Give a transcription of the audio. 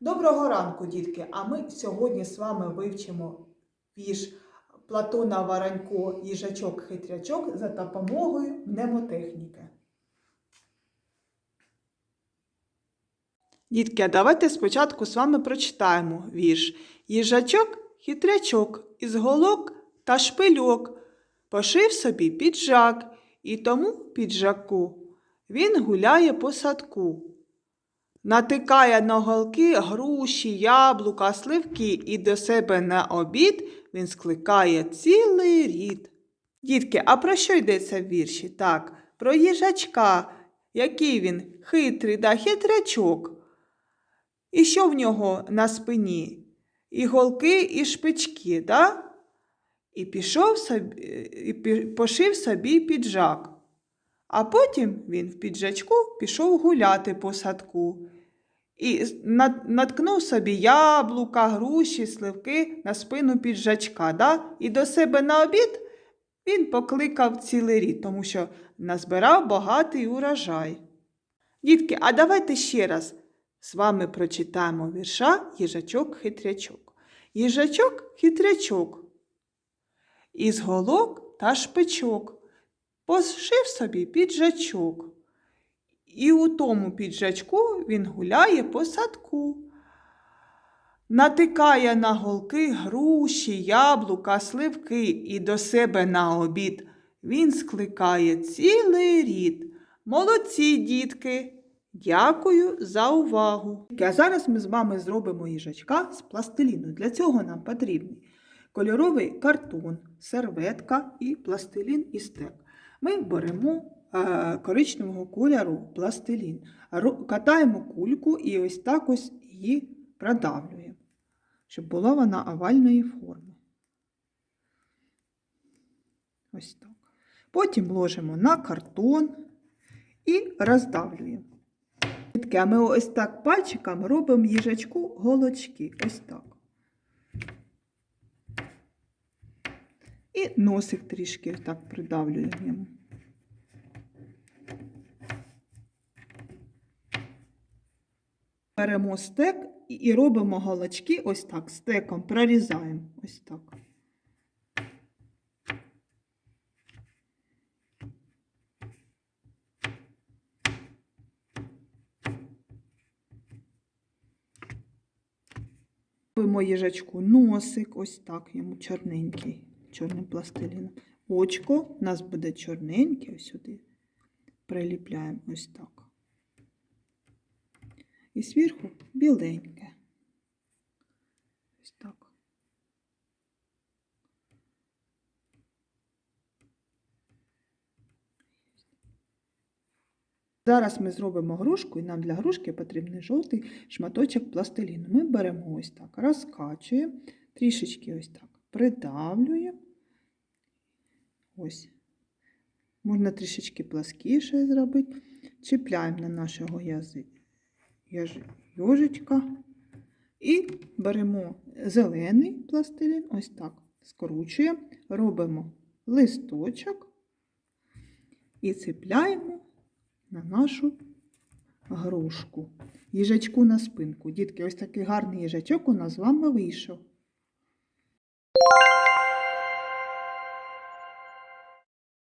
Доброго ранку, дітки! А ми сьогодні з вами вивчимо вірш Платона Варанько Їжачок-хитрячок за допомогою мнемотехніки. Дітки, а давайте спочатку з вами прочитаємо вірш. Їжачок хитрячок із голок та шпильок пошив собі піджак, і тому піджаку він гуляє по садку. Натикає на голки груші, яблука, сливки, і до себе на обід він скликає цілий рід. Дітки, а про що йдеться в вірші? Так, про їжачка, який він хитрий да хитрячок. І що в нього на спині? І голки, і шпички, да? І пішов собі, і пошив собі піджак. А потім він в піджачку пішов гуляти по садку і наткнув собі яблука, груші, сливки на спину піджачка. Да? І до себе на обід він покликав цілий рід, тому що назбирав багатий урожай. Дітки, а давайте ще раз з вами прочитаємо вірша їжачок-хитрячок. Їжачок-хитрячок із голок та шпичок пошив собі піджачок. І у тому піджачку він гуляє по садку. Натикає на голки груші, яблука, сливки, і до себе на обід він скликає цілий рід. Молодці, дітки! Дякую за увагу. А зараз ми з вами зробимо їжачка з пластиліну. Для цього нам потрібні кольоровий картон, серветка і пластилін і стек. Ми беремо е, коричневого кольору пластилін, катаємо кульку і ось так ось її продавлюємо, щоб була вона овальної форми. Ось так. Потім ложимо на картон і роздавлюємо. Ми ось так пальчиками робимо їжачку голочки. Ось так. І носик трішки так придавлюємо. Беремо стек і- робимо голочки ось так, стеком прорізаємо. Ось так. Робимо їжачку носик, ось так йому чорненький, чорним пластиліном. Очко у нас буде чорненьке, сюди. Приліпляємо ось так. І зверху біленьке. Ось так. Зараз ми зробимо грушку, і нам для грушки потрібний жовтий шматочок пластиліну. Ми беремо ось так, розкачуємо, трішечки ось так придавлюємо. Ось. Можна трішечки пласкіше зробити. Чіпляємо на нашого язи... яж... йожичка. І беремо зелений пластилін, ось так скручуємо, робимо листочок і цепляємо на нашу грушку. Їжачку на спинку. Дітки, ось такий гарний їжачок у нас з вами вийшов.